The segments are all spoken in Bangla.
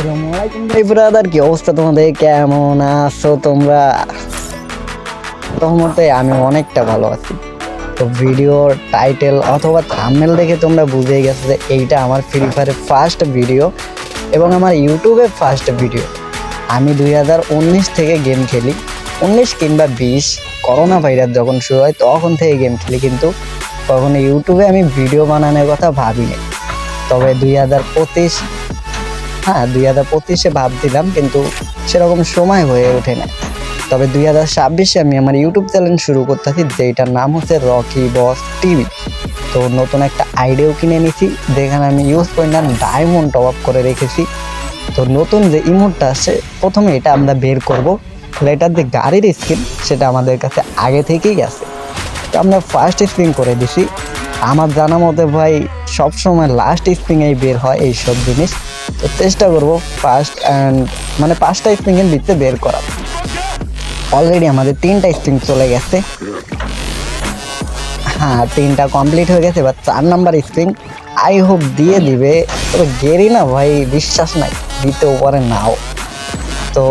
আসসালামু ভাই ব্রাদার, কি অবস্থা তোমাদের? কেমন আছো তোমরা? তোমাতে আমি অনেকটা ভালো আছি। তো ভিডিওর টাইটেল অথবা থাম্বনেল দেখে তোমরা বুঝে গেছো যে এইটা আমার ফ্রি ফায়ারের ফার্স্ট ভিডিও এবং আমার ইউটিউবে ফার্স্ট ভিডিও আমি দুই হাজার উনিশ থেকে গেম খেলি। উনিশ কিংবা বিশ করোনা ভাইরাস যখন শুরু হয়, তখন থেকে গেম খেলি কিন্তু কখনো ইউটিউবে আমি ভিডিও বানানোর কথা ভাবিনি। তবে দুই হাজার পঁচিশ হ্যাঁ দুই হাজার পঁচিশে ভাবছিলাম, কিন্তু সেরকম সময় হয়ে ওঠে না। তবে দুই হাজার ছাব্বিশে আমি আমার ইউটিউব চ্যানেল শুরু করতেছি যেটার নাম হচ্ছে রকি বস টিভি তো নতুন একটা আইডিয়াও কিনে নিয়েছি, যেখানে আমি use point diamond top up করে রেখেছি। তো নতুন যে ইমোটটা আছে প্রথমে এটা আমরা বের করব। তাহলে এটার যে গাড়ির স্ক্রিন সেটা আমাদের কাছে আগে থেকেই আছে। তো আমরা ফার্স্ট স্প্রিং করে দিছি। আমার জানা মতে ভাই সবসময় লাস্ট স্প্রিংয়েই বের হয় এই সব জিনিস। তো চেষ্টা করব ফার্স্ট অ্যান্ড মানে পাঁচটা স্প্রিংয়ের ভিতরে বের করা অলরেডি আমাদের তিনটা স্প্রিং চলে গেছে। হ্যাঁ তিনটা কমপ্লিট হয়ে গেছে, এবার চার নাম্বার স্প্রিং আই হোপ দিয়ে দিবে, তবে গেরি না ভাই, বিশ্বাস নাই, দিতেও পারে নাও। তো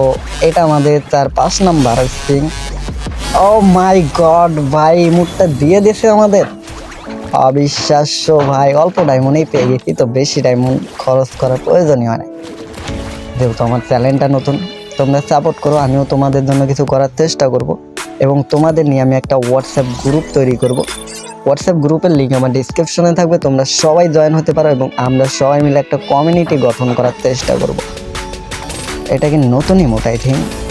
এটা আমাদের তার পাঁচ number spring oh my god ভাই মুডটা দিয়ে দিয়েছে আমাদের। অবিশ্বাস্য, ভাই। অল্প ডায়মন্ডেই পেয়ে গেছি, তো বেশি ডায়মন্ড খরচ করার প্রয়োজনই হয় না। যেহেতু আমার চ্যানেলটা নতুন, তোমরা সাপোর্ট করো, আমিও তোমাদের জন্য কিছু করার চেষ্টা করব। এবং তোমাদের নিয়ে আমি একটা হোয়াটসঅ্যাপ গ্রুপ তৈরি করব। হোয়াটসঅ্যাপ গ্রুপের লিঙ্ক আমার ডিসক্রিপশনে থাকবে, তোমরা সবাই জয়েন হতে পারো এবং আমরা সবাই মিলে একটা কমিউনিটি গঠন করার চেষ্টা করব। এটা কি নতুনই মোটাই থিঙ্ক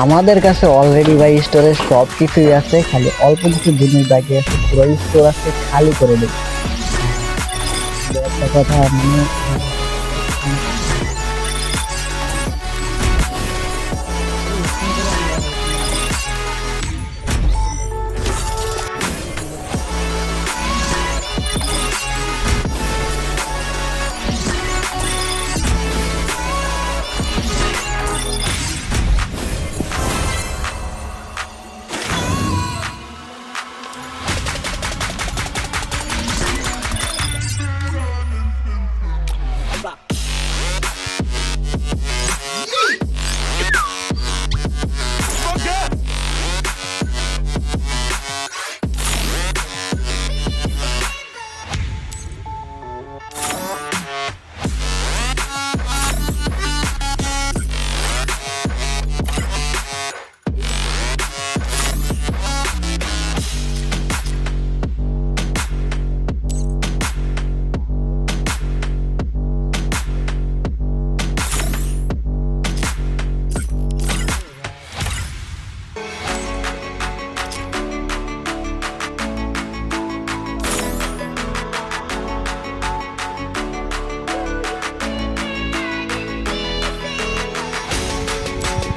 আমাদের কাছে অলরেডি ভাই স্টোরে সব কিছুই আছে, খালি অল্প কিছু জিনিস বাকি আছে, পুরো স্টোর আছে, খালি করে দেবো। একটা কথা মানে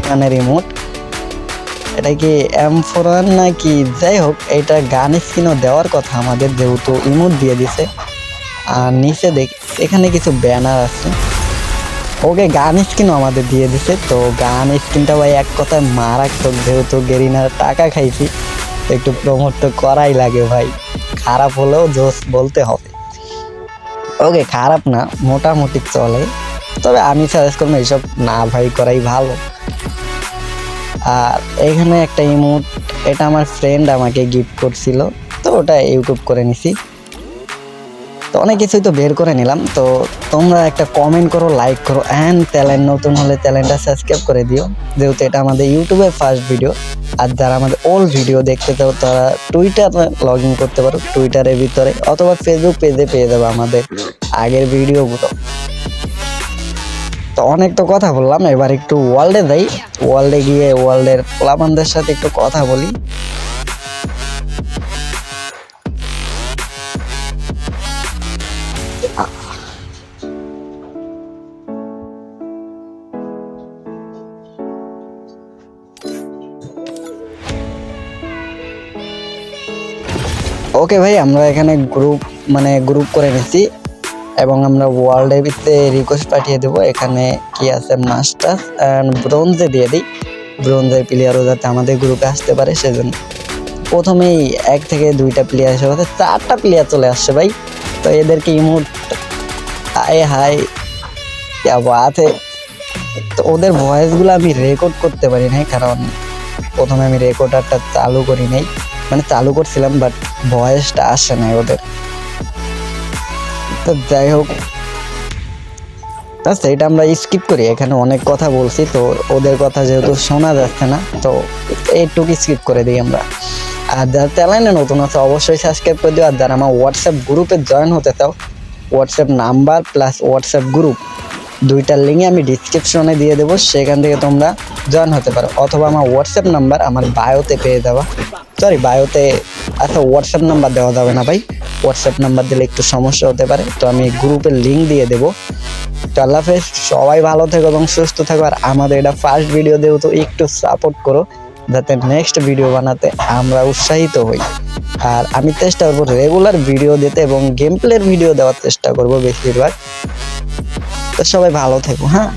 গানের রিমোট এটা কি এম ফোর নাকি? যাই হোক, এটা গান স্ক্রিনও দেওয়ার কথা আমাদের যেহেতু ইমোট দিয়ে দিছে। আর নিচে দেখ, এখানে কিছু ব্যানার আছে। ওকে, গান স্ক্রিনও আমাদের দিয়ে দিছে। তো গান স্ক্রিনটা ভাই এক কথায় মারাত্মক, যেহেতু গেরিনার টাকা খাইছি একটু প্রমোট তো করাই লাগে ভাই। খারাপ হলেও জোস বলতে হবে। ওকে, খারাপ না, মোটামুটি চলে। তবে আমি সাজেস্ট করব এইসব না ভাই করাই ভালো। আর এখানে একটা ইমোট এটা আমার ফ্রেন্ড আমাকে গিফট করছিল, তো ওটা ইউটিউব করে নিছি। তো অনেক কিছুই তো বের করে নিলাম, তো তোমরা একটা কমেন্ট করো লাইক করো অ্যান্ড ট্যালেন্ট নতুন হলে চ্যানেলটা সাবস্ক্রাইব করে দিও, যেহেতু এটা আমাদের ইউটিউবের ফার্স্ট ভিডিও আর যারা আমাদের ওল্ড ভিডিও দেখতে চাও, তারা টুইটার লগ ইন করতে পারো টুইটারের ভিতরে, অথবা ফেসবুক পেজে পেয়ে যাবে আমাদের আগের ভিডিওগুলো তো অনেক তো কথা বললাম, এবার একটু ওয়ার্ল্ডে যাই। ওয়ার্ল্ডে গিয়ে ওয়ার্ল্ডের পোলাপানদের সাথে একটু কথা বলি। ওকে ভাই, আমরা এখানে গ্রুপ মানে গ্রুপ করে নিছি। এবং আমরা ওয়ার্ল্ডের ভিতরে রিকোয়েস্ট পাঠিয়ে দেবো। এখানে কি আছে? মাস্টার্স অ্যান্ড ব্রোঞ্জে দিয়ে দিই। ব্রোঞ্জের প্লেয়ারও যাতে আমাদের গ্রুপে আসতে পারে, সেজন্য। প্রথমেই এক থেকে দুইটা প্লেয়ার এসে কথা চারটা প্লেয়ার চলে আসছে ভাই। তো এদেরকে ইমোট আয় হায় আছে? বাত তো ওদের ভয়েসগুলো আমি রেকর্ড করতে পারি নাই, কারণ প্রথমে আমি রেকর্ডারটা চালু করি নাই। মানে চালু করছিলাম বাট ভয়েসটা আসে নাই ওদের। তো যাই হোক। আচ্ছা এটা আমরা স্কিপ করি, এখানে অনেক কথা বলছি, তো ওদের কথা যেহেতু শোনা যাচ্ছে না, তো এইটুকু স্কিপ করে দিই আমরা। আর যারা চ্যানেলে নতুন আছে, অবশ্যই সাবস্ক্রাইব করে দিও, আর যারা আমার হোয়াটসঅ্যাপ গ্রুপে জয়েন হতে চাও WhatsApp number plus WhatsApp group দুইটার লিঙ্ক আমি ডিসক্রিপশনে দিয়ে দেবো, সেখান থেকে তোমরা জয়েন হতে পারো। অথবা আমার হোয়াটসঅ্যাপ নাম্বার আমার বায়োতে পেয়ে যাওয়া সরি বায়োতে আচ্ছা হোয়াটসঅ্যাপ নাম্বার দেওয়া যাবে না ভাই। হোয়াটসঅ্যাপ নাম্বার দিলে একটু সমস্যা হতে পারে। তো আমি গ্রুপের লিঙ্ক দিয়ে দেবো। তো আল্লাহ হাফেজ, সবাই ভালো থেকো এবং সুস্থ থাকো। আর আমাদের এটা ফার্স্ট ভিডিও দেবো তো একটু সাপোর্ট করো, যাতে নেক্সট ভিডিও বানাতে আমরা উৎসাহিত হই। আর আমি চেষ্টা করব রেগুলার ভিডিও দিতে এবং গেম প্লের ভিডিও দেওয়ার চেষ্টা করব বেশিরভাগ। তো সবাই ভালো থেকো হ্যাঁ?